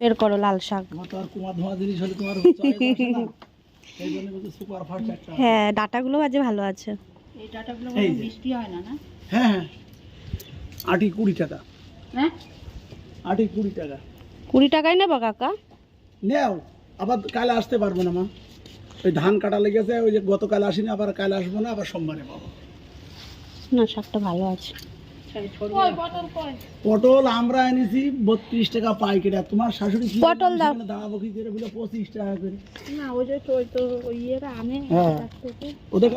বের করো লাল শাক। হ্যাঁ ডাটাগুলো আজকে ভালো আছে। এই ডাটাগুলো এই হয় না না? হ্যাঁ হ্যাঁ। আটি কুড়ি টাকা। হ্যাঁ? আটি কুড়ি টাকা। কুড়ি টাকায় নেব কাকা? নেও। আবার কালে আসতে পারব না মা। ওই ধান কাটা লেগেছে ওই যে গতকাল আসিনি আবার কালে আসব না আবার সোমবারে পাবো। না শাকটা ভালো আছে। পটল আমরা এনেছি বত্রিশ টাকা পাইকারি তোমার শাশুড়ি পটল দাও। দাঁড়াবো কি করে বলে পঁচিশ টাকা করে। না ওই যে ওই তো ওই ইয়েরা আনে হ্যাঁ। ওদের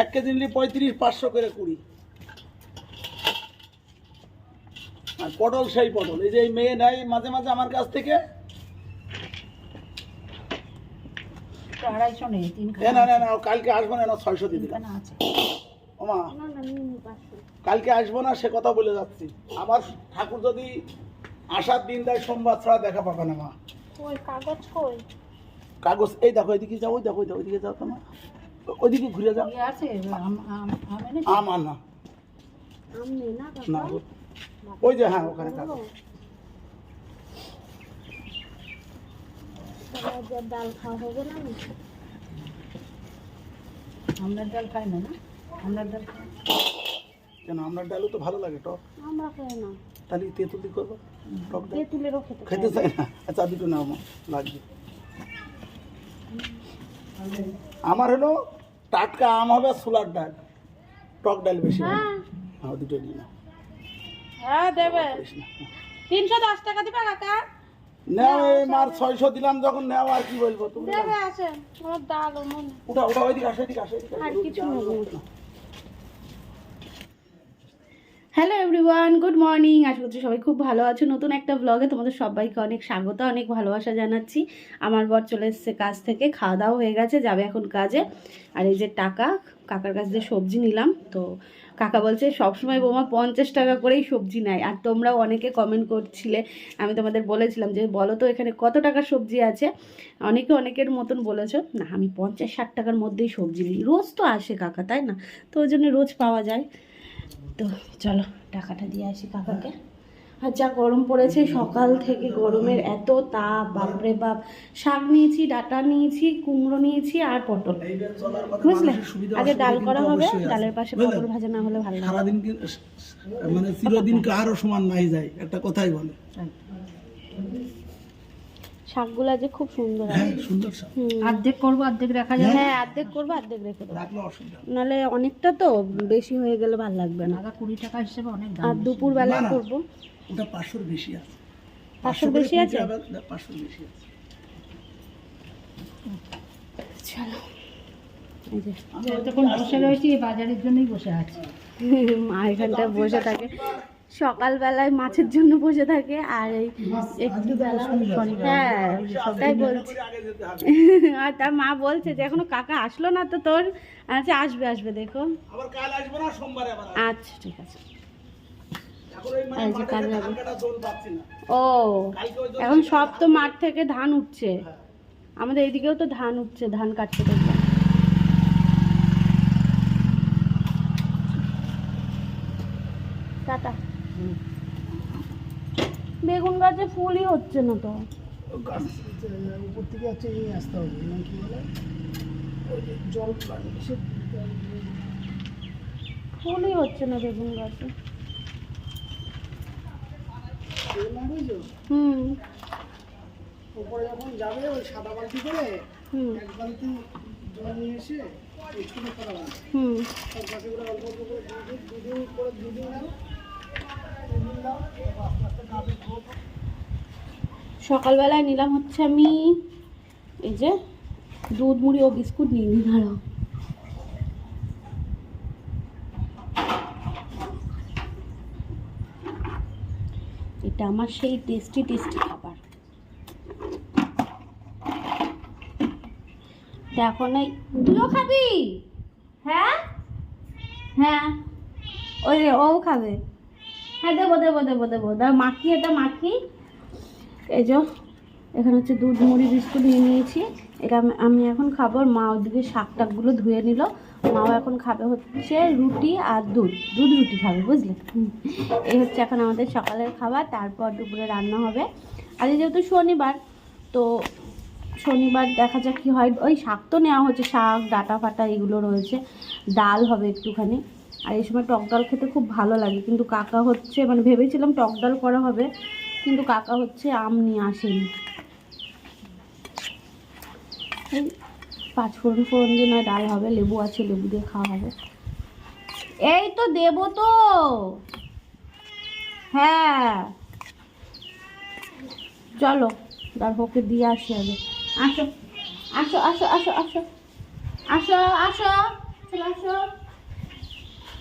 এক কেজি নিলে পঁয়ত্রিশ পাঁচশো করে কুড়ি। আর পটল সেই পটল। এই যে এই মেয়ে নেয় মাঝে মাঝে আমার কাছ থেকে। আড়াইশো নেই না না না কালকে আসব না না ছয়শো খানা আছে। ওমা পাঁচশো। কালকে আসব না সে কথা বলে যাচ্ছি। আবার ঠাকুর যদি আসার দিন দেয় সোমবার ছাড়া দেখা পাবে না মা। কই কাগজ কই? কাগজ এই দেখো এদিকে যাও ওই দেখো ওই দেখো ওইদিকে যাও তো মা। ওইদিকে ঘুরে যাও। ইয়ে আছে আম আম আম এনেছি? না ওই যে হ্যাঁ ওখানে কাগজ। ডাল খাওয়া হবে না আমরা ডাল খাই না না? আমরা ডাল কেন? আপনার ডালও তো ভালো লাগে টক। আমরা খাই না। তাহলে তেঁতুল দিয়ে করব? টক তেঁতুলেরও খেতে খেতে চাই। না? আচ্ছা দুটো নাও লাগবে। আমার হলো টাটকা আম হবে সোলার ডাল। টক ডাল বেশি। হ্যাঁ। দুটো দিন হ্যাঁ দেবে। তিনশো দশ টাকা দিবা কাকা নেও এই মার ছয়শো দিলাম যখন নেও আর কি বলব? তুমি আছে আমার ডাল উঠা উঠা ওইদিকে আসো এদিকে আসো আর কিছু নেব না। হ্যালো এভরিওয়ান গুড মর্নিং আশা করছি সবাই খুব ভালো আছো। নতুন একটা ব্লগে তোমাদের সবাইকে অনেক স্বাগত, অনেক ভালোবাসা জানাচ্ছি। আমার বর চলে এসেছে কাজ থেকে, খাওয়া দাওয়া হয়ে গেছে, যাবে এখন কাজে। আর এই যে টাকা, কাকার কাছ দিয়ে সবজি নিলাম। তো কাকা বলছে, সবসময় বোমা পঞ্চাশ টাকা করেই সবজি নেয়। আর তোমরাও অনেকে কমেন্ট করছিলে, আমি তোমাদের বলেছিলাম যে, বলো তো এখানে কত টাকার সবজি আছে? অনেকে অনেকের মতন বলেছ, না, আমি পঞ্চাশ, ষাট টাকার মধ্যেই সবজি নিই। রোজ তো আসে কাকা, তাই না? তো ওই জন্য রোজ পাওয়া যায়। তো চলো টাকাটা দিয়ে আসি কাকাকে। আর যা গরম পড়েছে সকাল থেকে গরমের এত তাপ বাপরে বাপ। শাক নিয়েছি ডাটা নিয়েছি কুমড়ো নিয়েছি আর পটল। এইবার চলার কথা বুঝলে? আগে ডাল করা হবে ডালের পাশে? পটল ভাজা না হলে ভালো সারাদিন মানে চিরদিন কারও সমান নাই যায় একটা কথাই বলে। শাকগুলো আজ খুব সুন্দর হ্যাঁ। সুন্দর সব। হুম। অর্ধেক করব অর্ধেক রাখা যাবে। হ্যাঁ অর্ধেক করব অর্ধেক রেখে দেবো। রাখলে অসুবিধা। নাহলে অনেকটা তো বেশি হয়ে গেলে ভালো লাগবে না। টাকা কুড়ি টাকা হিসেবে অনেক দাম আর দুপুর বেলায় না, না। করব। ওটা পাঁচশোর বেশি আছে। পাঁচশোর বেশি আছে? পাঁচশোর বেশি আছে। চলো। আমি যতক্ষণ বসে রয়েছি বাজারের জন্যই বসে আছি। মা এখানটায় বসে থাকে। সকালবেলায় মাছের জন্য বসে থাকে আর এই একটু বেলা হ্যাঁ তাই বলছি। আর তার মা বলছে যে এখনও কাকা আসলো না তো তোর আচ্ছা আসবে আসবে দেখো। আচ্ছা ঠিক আছে। মানে ও এখন সব তো মাঠ থেকে ধান উঠছে। আমাদের এইদিকেও তো ধান উঠছে ধান কাটছে দেখবে টাটা বেগুন গাছে ফুলই হচ্ছে না তো। উপর থেকে হচ্ছে আসতে হবে না কি বলে জল ফুলই হচ্ছে না বেগুন গাছে। হুম। উপরে যখন যাবে ওই সাদা বালতি করে হুম। এক বালতি জল নিয়ে এসে ছোটো করা হুম। সব গাছগুলো অল্প অল্প করে দুদিন দুদিন করে দুদিন দাও দুদিন দাও সকালবেলায় নিলাম হচ্ছে আমি এই যে দুধ, মুড়ি ও বিস্কুট নিয়ে নি দাঁড়াও। এটা আমার সেই টেস্টি টেস্টি খাবার। দেখো না তুইও খাবি? হ্যাঁ? হ্যাঁ। ওই ও খাবে। হ্যাঁ দেবো দেবো দেবো দেবো। দাও মাখি, এটা মাখি। এই যে, এখানে হচ্ছে দুধ, মুড়ি, বিস্কুট নিয়ে নিয়েছি। এটা আমি- এখন খাব মা ওদিকে শাক টাকগুলো ধুয়ে নিল। মাও এখন খাবে হচ্ছে রুটি আর দুধ। দুধ রুটি খাবে, বুঝলে? এই হচ্ছে এখন আমাদের সকালের খাবার, তারপর দুপুরে রান্না হবে। আজ যেহেতু শনিবার, তো শনিবার দেখা যাক কি হয়। ওই শাক তো নেওয়া হচ্ছে, শাক, ডাটা ফাটা এগুলো রয়েছে। ডাল হবে একটুখানি। আর এই সময় টক ডাল খেতে খুব ভালো লাগে। কিন্তু কাকা হচ্ছে মানে ভেবেছিলাম টক ডাল করা হবে, কিন্তু কাকা হচ্ছে আম নিয়ে আসেনি। এই পাঁচ ফোড়ন ফোড়ন দিয়ে নয়, ডাল হবে, লেবু আছে, লেবু দিয়ে খাওয়া হবে। এই তো দেবো তো। হ্যাঁ। চলো তার ওকে দিয়ে আসি আগে। আসো আসো আসো আসো আসো আসো আসো, চলো আসো ওরে বাবা রে, ওঠো, ওঠো, ওঠো, ওঠো।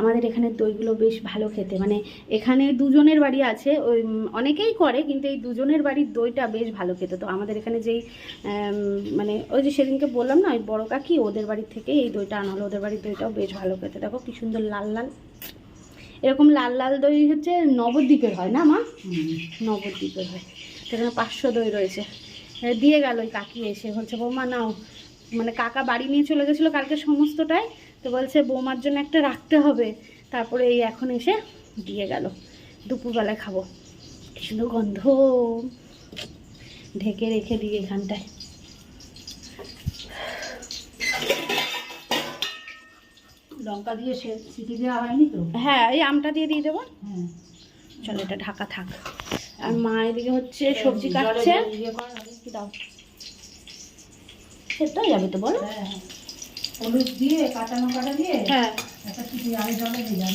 আমাদের এখানে দইগুলো বেশ ভালো খেতে। মানে এখানে দুজনের বাড়ি আছে ওই অনেকেই করে কিন্তু এই দুজনের বাড়ির দইটা বেশ ভালো খেতে। তো আমাদের এখানে যেই মানে ওই যে সেদিনকে বললাম না ওই বড় কাকি ওদের বাড়ির থেকে এই দইটা আনা হলো ওদের বাড়ির দইটাও বেশ ভালো খেতে। দেখো কি সুন্দর লাল লাল। এরকম লাল লাল দই হচ্ছে নবদ্বীপের হয় না মা? নবদ্বীপের হয়। সেখানে পাঁচশো দই রয়েছে। দিয়ে গেল ওই কাকি এসে। হচ্ছে বৌমা নাও। মানে কাকা বাড়ি নিয়ে চলে গেছিল কালকে সমস্তটাই। তো বলছে বৌমার জন্য একটা রাখতে হবে। তারপরে এই এখন এসে দিয়ে গেল। দুপুরবেলায় খাব। সুন্দর গন্ধ। ঢেকে রেখে দিই এখানটায়। লঙ্কা দিয়ে সিটি দেওয়া হয়নি তো? হ্যাঁ এই আমটা দিয়ে দিয়ে দেবো। হ্যাঁ। চলো এটা ঢাকা থাক। আর মা এদিকে হচ্ছে সবজি কাটছে। ইয়ে করা হবে। দাও। সেটা যাবে তো বলো। হ্যাঁ, হ্যাঁ। হলুদ দিয়ে কাঁচা লঙ্কাটা দিয়ে? হ্যাঁ। একটা সিটি আগে জলে দিয়ে যান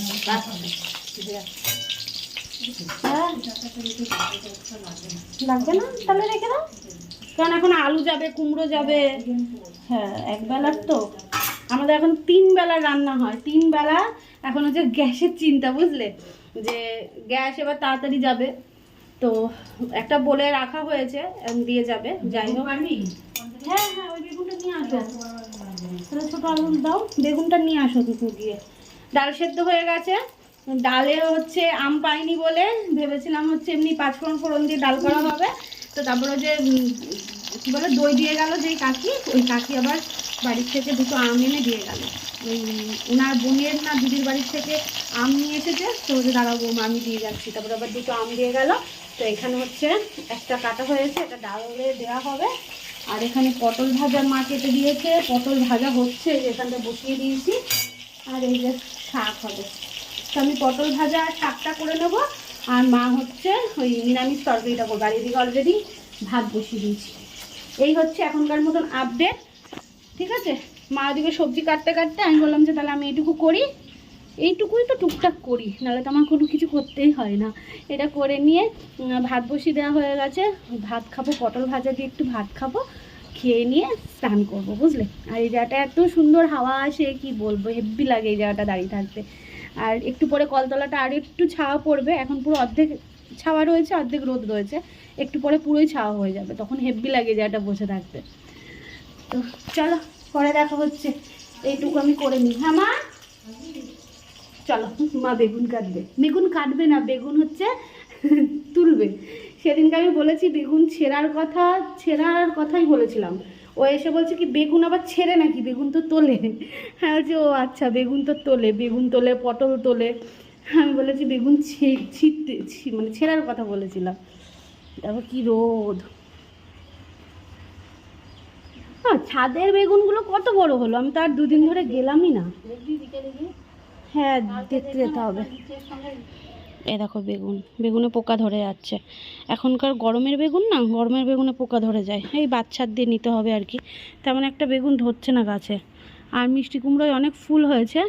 লাগবে না? তাহলে রেখে দাও। কারণ এখন আলু যাবে কুমড়ো যাবে। হ্যাঁ এক বেলার তো। আমাদের এখন তিন বেলার রান্না হয়। তিন বেলা এখন হচ্ছে গ্যাসের চিন্তা বুঝলে? যে গ্যাস এবার তাড়াতাড়ি যাবে। তো একটা বলে রাখা হয়েছে দিয়ে যাবে। যাই হোক। হ্যাঁ হ্যাঁ ওই বেগুনটা নিয়ে আসো। তাহলে ছোটো আলু দাও, বেগুনটা নিয়ে আসো দুটো দিয়ে ডাল সেদ্ধ হয়ে গেছে। ডালে হচ্ছে আম পাইনি বলে ভেবেছিলাম হচ্ছে এমনি পাঁচফোড়ন ফোড়ন দিয়ে ডাল করা হবে। তো তারপরে যে কি বলে, দই দিয়ে গেল যেই কাকি, ওই কাকি আবার বাড়ির থেকে দুটো আম এনে দিয়ে গেল। ওনার বোনের না দিদির বাড়ির থেকে আম নিয়ে এসেছে, তো ওদের দাঁড়া বৌমা, আমি দিয়ে যাচ্ছি। তারপরে আবার দুটো আম দিয়ে গেল। তো এখানে হচ্ছে একটা কাটা হয়েছে এটা ডালে দেওয়া হবে। আর এখানে পটল ভাজা মা কেটে দিয়েছে, পটল ভাজা হচ্ছে এখানটা বসিয়ে দিয়েছি। আর এই যে শাক হবে। তো আমি পটল ভাজা আর শাকটা করে নেব। আর মা হচ্ছে ওই নিরামিষ তরকারিটা করব আর এদিকে অলরেডি ভাত বসিয়ে দিয়েছি। এই হচ্ছে এখনকার মতন আপডেট ঠিক আছে? মা ওদিকে সবজি কাটতে কাটতে আমি বললাম যে তাহলে আমি এইটুকু করি। এইটুকুই তো টুকটাক করি, নাহলে তো আমার কোনো কিছু করতেই হয় না। এটা করে নিয়ে ভাত বসিয়ে দেওয়া হয়ে গেছে। ভাত খাব, পটল ভাজা দিয়ে একটু ভাত খাব, খেয়ে নিয়ে স্নান করব, বুঝলে? আর এই জায়গাটা এত সুন্দর হাওয়া আসে, কি বলব, হেব্বি লাগে এই জায়গাটা দাঁড়িয়ে থাকতে। আর একটু পরে কলতলাটা আর একটু ছাওয়া পড়বে, এখন পুরো অর্ধেক ছাওয়া রয়েছে, অর্ধেক রোদ রয়েছে। একটু পরে পুরোই ছাওয়া হয়ে যাবে, তখন হেব্বি লাগে জায়গাটা বসে থাকতে। তো চলো, পরে দেখা হচ্ছে। এইটুকু আমি করে নিই। হ্যাঁ মা? চলো, মা বেগুন কাটবে। বেগুন কাটবে না, বেগুন হচ্ছে তুলবে। সেদিনকে আমি বলেছি, বেগুন ছেঁড়ার কথা, ছেঁড়ার কথাই বলেছিলাম। ও এসে বলছে কি, বেগুন আবার ছেড়ে নাকি? বেগুন তো তোলে। হ্যাঁ বলছে, ও আচ্ছা বেগুন তো তোলে, বেগুন তোলে, পটল তোলে। আমি বলেছি, বেগুন ছিটতে মানে ছেঁড়ার কথা বলেছিলাম। তারপর কি রোদ। হ্যাঁ ছাদের বেগুনগুলো কত বড় হলো? আমি তো আর দুদিন ধরে গেলামই না। হ্যাঁ দেখতে যেতে হবে। এ দেখো বেগুন। বেগুনে পোকা ধরে যাচ্ছে। এখনকার গরমের বেগুন না গরমের বেগুনে পোকা ধরে যায়। এই বাচ্চার দিয়ে নিতে হবে আর কি। তেমন একটা বেগুন ধরছে না গাছে। আর মিষ্টি কুমড়োয় অনেক ফুল হয়েছে।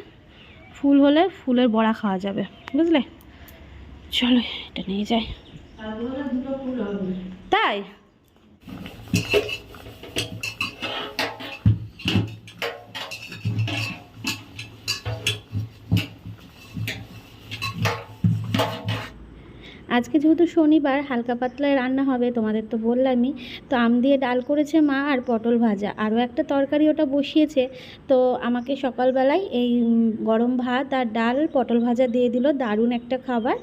ফুল হলে ফুলের বড়া খাওয়া যাবে। বুঝলে? চলো এটা নিয়ে যাই। তাই? আজকে যেহেতু শনিবার, হালকা পাতলায় রান্না হবে, তোমাদের তো বললামই। তো আম দিয়ে ডাল করেছে মা আর পটল ভাজা। আরও একটা তরকারি ওটা বসিয়েছে। তো আমাকে সকালবেলায় এই গরম ভাত আর ডাল, পটল ভাজা দিয়ে দিল দারুণ একটা খাবার।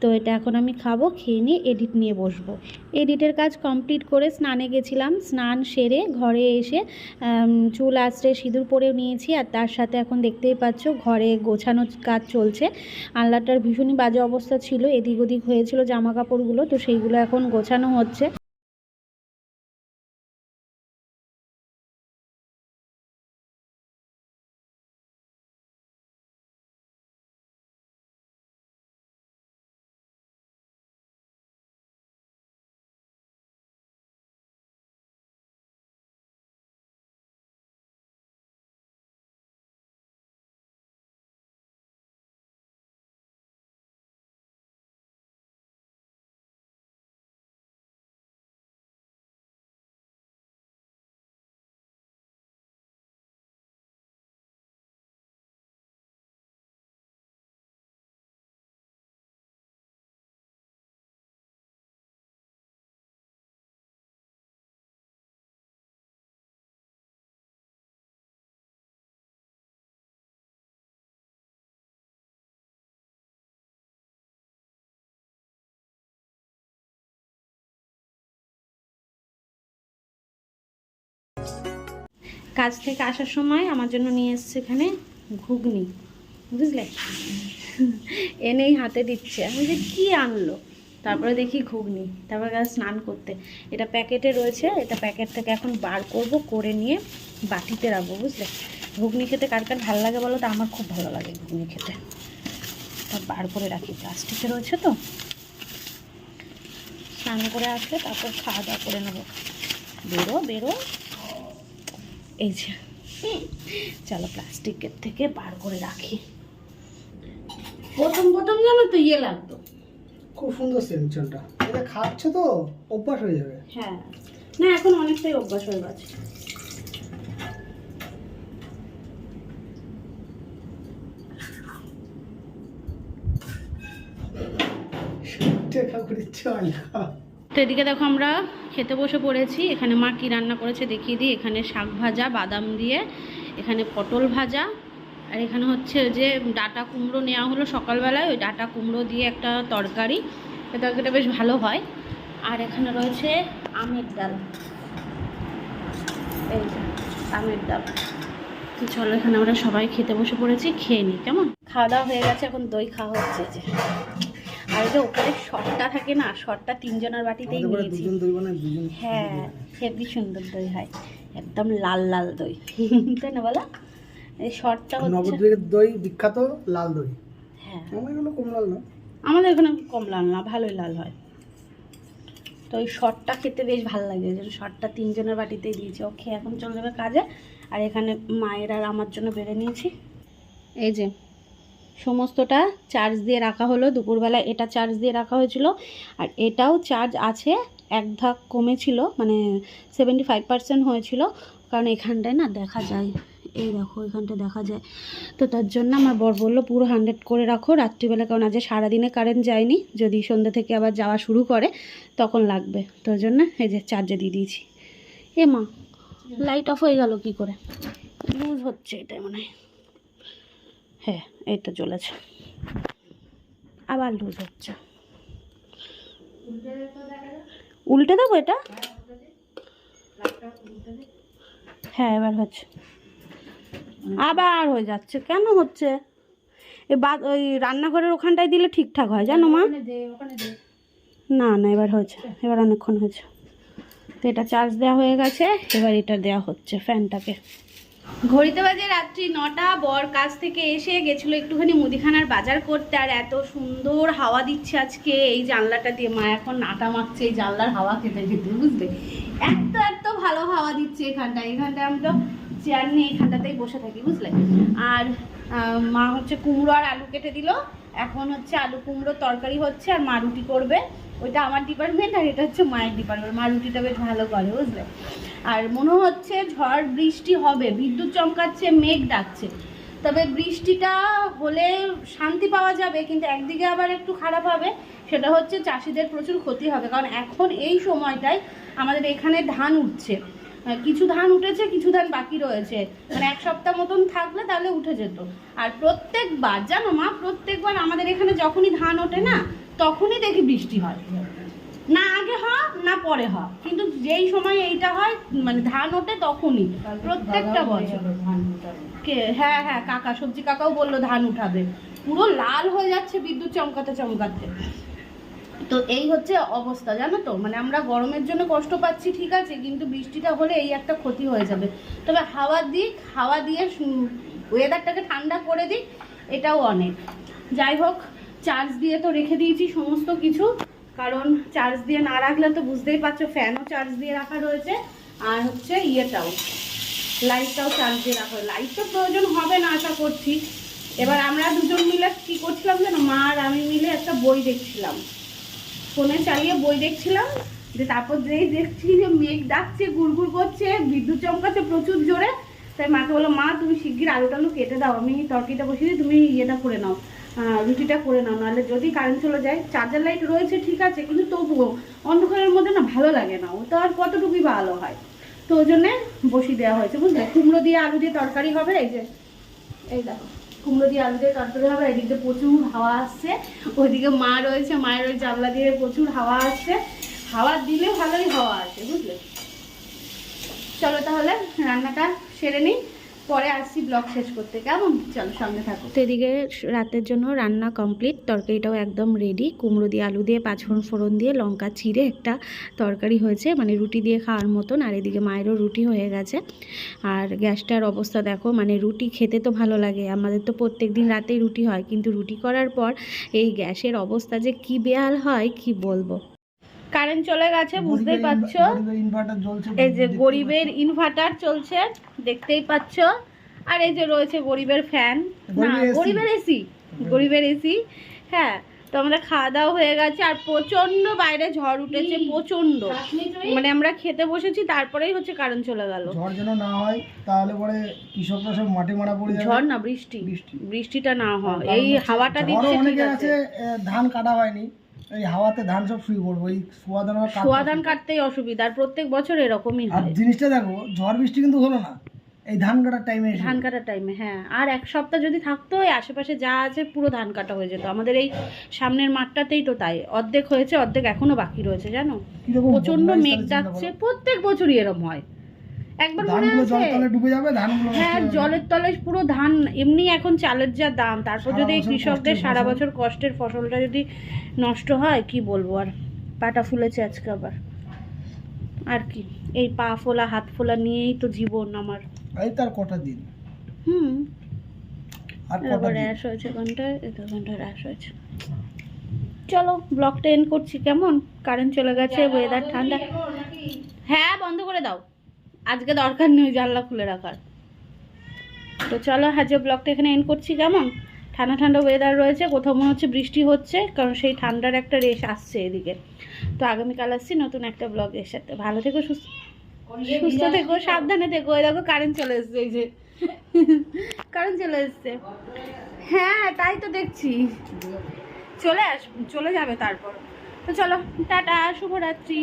তো এটা এখন আমি খাব, খেয়ে নিয়ে এডিট নিয়ে বসবো। এডিটের কাজ কমপ্লিট করে স্নানে গেছিলাম। স্নান সেরে ঘরে এসে চুল আঁচড়ে সিঁদুর পরেও নিয়েছি। আর তার সাথে এখন দেখতেই পাচ্ছ, ঘরে গোছানো কাজ চলছে। আনলাটার ভীষণই বাজে অবস্থা ছিল, এদিক ওদিক হয়েছিল জামা কাপড়গুলো তো সেইগুলো এখন গোছানো হচ্ছে। কাজ থেকে আসার সময় আমার জন্য নিয়ে এসছে এখানে ঘুগনি, বুঝলে? এনেই হাতে দিচ্ছে। আমি যে কি আনলো? তারপরে দেখি ঘুগনি। তারপরে গেছে স্নান করতে। এটা প্যাকেটে রয়েছে। এটা প্যাকেট থেকে এখন বার করব, করে নিয়ে বাটিতে রাখব, বুঝলে? ঘুগনি খেতে কার কার ভালো লাগে বলো তো? আমার খুব ভালো লাগে ঘুগনি খেতে। তা বার করে রাখি। প্লাস্টিকে রয়েছে তো। স্নান করে আসলে তারপর খাওয়া দাওয়া করে নেব। বেরো বেরো। এই যে চলো প্লাস্টিকের থেকে বার করে রাখি। প্রথম প্রথম জানো তো ইয়ে লাগতো। খুব সুন্দর সেন্টটা এটা খাচ্ছে তো অভ্যাস হয়ে যাবে। হ্যাঁ। না এখন অনেকটাই অভ্যাস হয়ে গেছে। টেকা করে চল তো এদিকে দেখো আমরা খেতে বসে পড়েছি। এখানে মা কি রান্না করেছে দেখিয়ে দিই। এখানে শাক ভাজা, বাদাম দিয়ে, এখানে পটল ভাজা, আর এখানে হচ্ছে যে ডাটা কুমড়ো নেওয়া হলো সকালবেলায়। ওই ডাটা কুমড়ো দিয়ে একটা তরকারি। তরকারিটা বেশ ভালো হয়। আর এখানে রয়েছে আমের ডাল। আমের ডাল। তো চলো এখানে আমরা সবাই খেতে বসে পড়েছি, খেয়ে নিই, কেমন? খাওয়া দাওয়া হয়ে গেছে, এখন দই খাওয়া হচ্ছে যে। আর ওই যে ওপরে শটটা থাকে না শটটা তিনজনের বাটিতেই নিয়েছি। হ্যাঁ হেভি সুন্দর দই হয় একদম লাল লাল দই। তাই না বলো? এই শটটা হচ্ছে নবদ্বীপের দই বিখ্যাত লাল দই। হ্যাঁ। আমার এগুলো কম লাল না। আমাদের এখানে কম লাল না ভালোই লাল হয়। তো ওই শটটা খেতে বেশ ভালো লাগে ওই জন্য শটটা তিনজনের বাটিতেই দিয়েছি। ও খেয়ে এখন চলে যাবে কাজে আর এখানে মায়ের আর আমার জন্য বেড়ে নিয়েছি। এই যে সমস্তটা চার্জ দিয়ে রাখা হলো। দুপুরবেলা এটা চার্জ দিয়ে রাখা হয়েছিল। আর এটাও চার্জ আছে, এক ধাক কমেছিল মানে সেভেন্টি ফাইভ পার্সেন্ট হয়েছিল। কারণ এখানটায় না দেখা যায়, এই দেখো এখানটায় দেখা যায়। তো তার জন্য আমার বর বলল, পুরো হান্ড্রেড করে রাখো রাত্রিবেলা, কারণ আজ সারাদিনে কারেন্ট যায়নি। যদি সন্ধ্যা থেকে আবার যাওয়া শুরু করে, তখন লাগবে। তো জন্য এই যে চার্জে দিয়ে দিয়েছি। এ মা লাইট অফ হয়ে গেল কি করে? লুজ হচ্ছে এটাই মনে হয়। হ্যাঁ এই তো চলেছে আবার লুজ হচ্ছে। উল্টে দেবো এটা? হ্যাঁ এবার হচ্ছে। আবার হয়ে যাচ্ছে। কেন হচ্ছে? এ বাদ ওই রান্নাঘরের ওখানটায় দিলে ঠিকঠাক হয় জানো মা? না না এবার হয়েছে। এবার অনেকক্ষণ হয়েছে। তো এটা চার্জ দেওয়া হয়ে গেছে। এবার এটা দেওয়া হচ্ছে ফ্যানটাকে ঘড়িতে বাজে রাত্রি নটা, বর কাজ থেকে এসে গেছিল একটুখানি মুদিখানার বাজার করতে আর এত সুন্দর হাওয়া দিচ্ছে আজকে। এই জানলাটা দিয়ে মা এখন নাটা মাখছে, এই জানলার হাওয়া খেতে খেতে, বুঝলে? এত এত ভালো হাওয়া দিচ্ছে এখানটায়। এখানটায় আমি তো চেয়ার নিয়ে এখানটাতেই বসে থাকি, বুঝলে? আর মা হচ্ছে কুমড়ো আর আলু কেটে দিল। এখন হচ্ছে আলু কুমড়ো তরকারি হচ্ছে আর মা রুটি করবে। ওইটা আমার ডিপার্টমেন্ট আর এটা হচ্ছে মায়ের ডিপার্টমেন্ট মা রুটিটা বেশ ভালো করে, বুঝলে? আর মনে হচ্ছে ঝড় বৃষ্টি হবে, বিদ্যুৎ চমকাচ্ছে, মেঘ ডাকছে। তবে বৃষ্টিটা হলে শান্তি পাওয়া যাবে, কিন্তু একদিকে আবার একটু খারাপ হবে, সেটা হচ্ছে চাষিদের প্রচুর ক্ষতি হবে। কারণ এখন এই সময়টায় আমাদের এখানে ধান উঠছে। কিছু ধান উঠেছে কিছু ধান বাকি রয়েছে। মানে এক সপ্তাহ মতন থাকলে তাহলে উঠে যেত। আর প্রত্যেকবার জানো মা প্রত্যেকবার আমাদের এখানে যখনই ধান ওঠে না তখনই দেখি বৃষ্টি হয়। না আগে হয় না পরে হয়। কিন্তু যেই সময় এইটা হয় মানে ধান ওঠে তখনই প্রত্যেকটা বছর। কে হ্যাঁ হ্যাঁ কাকা সবজি কাকাও বলল ধান উঠাবে। পুরো লাল হয়ে যাচ্ছে বিদ্যুৎ চমকাতে চমকাতে। তো এই হচ্ছে অবস্থা, জানো তো? মানে আমরা গরমের জন্য কষ্ট পাচ্ছি, ঠিক আছে, কিন্তু বৃষ্টিটা হলে এই একটা ক্ষতি হয়ে যাবে। তবে হাওয়া দিক, হাওয়া দিয়ে ওয়েদারটাকে ঠান্ডা করে দিক, এটাও অনেক। যাই হোক চার্জ দিয়ে তো রেখে দিয়েছি সমস্ত কিছু, কারণ চার্জ দিয়ে না রাখলে তো বুঝতেই পারছ ফ্যানও চার্জ দিয়ে রাখা রয়েছে, আর হচ্ছে ইয়েটাও লাইটটাও চার্জ দিয়ে রাখা লাইট তো প্রয়োজন হবে না, আশা করছি। এবার আমরা দুজন মিলে কি করছিলাম জানো? মা আর আমি মিলে একটা বই দেখছিলাম। ফোনে চালিয়ে বই দেখছিলাম, যে তারপর যেই দেখছি যে মেঘ ডাকছে, গুড়গুড় করছে, বিদ্যুৎ চমকাচ্ছে প্রচুর জোরে, তাই মাকে বলল মা, তুমি শিগগির আলু টালু কেটে দাও, আমি তরকিটা বসিয়ে তুমি ইয়েটা করে নাও রুটিটা করে নাও, নাহলে যদি কারেন্ট চলে যায় চার্জার লাইট রয়েছে ঠিক আছে, কিন্তু তবুও অন্ধকারের মধ্যে না ভালো লাগে না, ও তো আর কতটুকুই ভালো হয়? তো ওই জন্যে বসিয়ে দেওয়া হয়েছে, বুঝলে? কুমড়ো দিয়ে আলু দিয়ে তরকারি হবে, এই যে, এই দেখো। কুমড়ো দিয়ে আলু দিয়ে তরকারি হবে, এদিকে প্রচুর হাওয়া আসছে, ওইদিকে মা রয়েছে, মায়ের ওই জানলা দিয়ে প্রচুর হাওয়া আসছে, হাওয়া দিলে ভালোই হাওয়া আসে, বুঝলে? চলো তাহলে রান্নাটা সেরে নিই। পরে আসছি ব্লগ শেষ করতে। কেমন? চলো সঙ্গে থাকো। তো এদিকে রাতের জন্য রান্না কমপ্লিট। তরকারিটাও একদম রেডি কুমড়ো দিয়ে আলু দিয়ে, পাঁচফোড়ন ফোড়ন দিয়ে, লঙ্কা চিড়ে একটা তরকারি হয়েছে মানে রুটি দিয়ে খাওয়ার মতন। আর এদিকে মায়েরও রুটি হয়ে গেছে। আর গ্যাসটার অবস্থা দেখো মানে রুটি খেতে তো ভালো লাগে। আমাদের তো প্রত্যেক দিন রাতেই রুটি হয়। কিন্তু রুটি করার পর এই গ্যাসের অবস্থা যে কি বেহাল হয়, কি বলব? কারেন্ট চলে গেছে বুঝতেই পারছ? ইনভার্টার জ্বলছে এই যে গরিবের ইনভার্টার চলছে দেখতেই পাচ্ছ। আর এই যে রয়েছে গরিবের ফ্যান না গরিবের এসি গরিবের এসি হ্যাঁ তো আমাদের খাওয়া দাওয়া হয়ে গেছে আর প্রচণ্ড বাইরে ঝড় উঠেছে প্রচণ্ড মানে আমরা খেতে বসেছি তারপরেই হচ্ছে কারেন্ট চলে গেল। ঝড় যেন না হয় তাহলে পরে কৃষকরা সব মাঠে মারা পড়ে যাবে। ঝড় না বৃষ্টি। বৃষ্টি। বৃষ্টিটা না হয়। এই হাওয়াটা দিচ্ছে ঠিক আছে। ধান কাটা হয়নি। এই হাওয়াতে ধান সব শুয়ে পড়ব এই সোয়া ধান সোয়া ধান কাটতেই অসুবিধা আর প্রত্যেক বছর এরকমই আর হয়। জিনিসটা দেখো ঝড় বৃষ্টি কিন্তু হলো না এই ধান কাটার টাইমে এসে ধান কাটার টাইমে হ্যাঁ। আর এক সপ্তাহ যদি থাকতো ওই আশেপাশে যা আছে পুরো ধান কাটা হয়ে যেত। আমাদের এই সামনের মাঠটাতেই তো তাই অর্ধেক হয়েছে অর্ধেক এখনও বাকি রয়েছে জানো? কীরকম প্রচণ্ড বদমাইশ মেঘ তাহলে ডাকছে প্রত্যেক বছরই এরকম হয়। একবার মনে ধানগুলো জল আছে ডুবে যাবে ধানগুলো হ্যাঁ জলের তলে পুরো ধান এমনি এখন চালের যা দাম তারপর যদি এই কৃষকদের সারা বছর কষ্টের ফসলটা যদি নষ্ট হয় কি বলব আর? পাটা ফুলেছে আজকে আবার। আর কি এই পা ফোলা হাত ফোলা নিয়েই তো জীবন আমার। এই তার কটা দিন? হুম। আর কটা তারপর র্যাশ হয়েছে র্যাশ হয়েছে। চলো ব্লগটা এন্ড করছি কেমন? কারেন্ট চলে গেছে ওয়েদার ঠান্ডা। হ্যাঁ বন্ধ করে দাও। আজকে দরকার নেই জানলা খুলে রাখার। তো চলো আজকে ব্লগটা এখানে এন্ড করছি। কেমন? ঠান্ডা ঠান্ডা ওয়েদার রয়েছে কোথাও মনে হচ্ছে বৃষ্টি হচ্ছে কারণ সেই ঠান্ডার একটা রেশ আসছে এদিকে। তো আগামীকাল আসছি নতুন একটা ব্লগের সাথে। ভালো থেকো সুস্থ সুস্থ থেকো সাবধানে থেকো। ওই দেখো কারেন্ট চলে এসছে এই যে। কারেন্ট চলে এসছে। হ্যাঁ তাই তো দেখছি। চলে আস চলে যাবে তারপর। তো চলো টাটা শুভরাত্রি।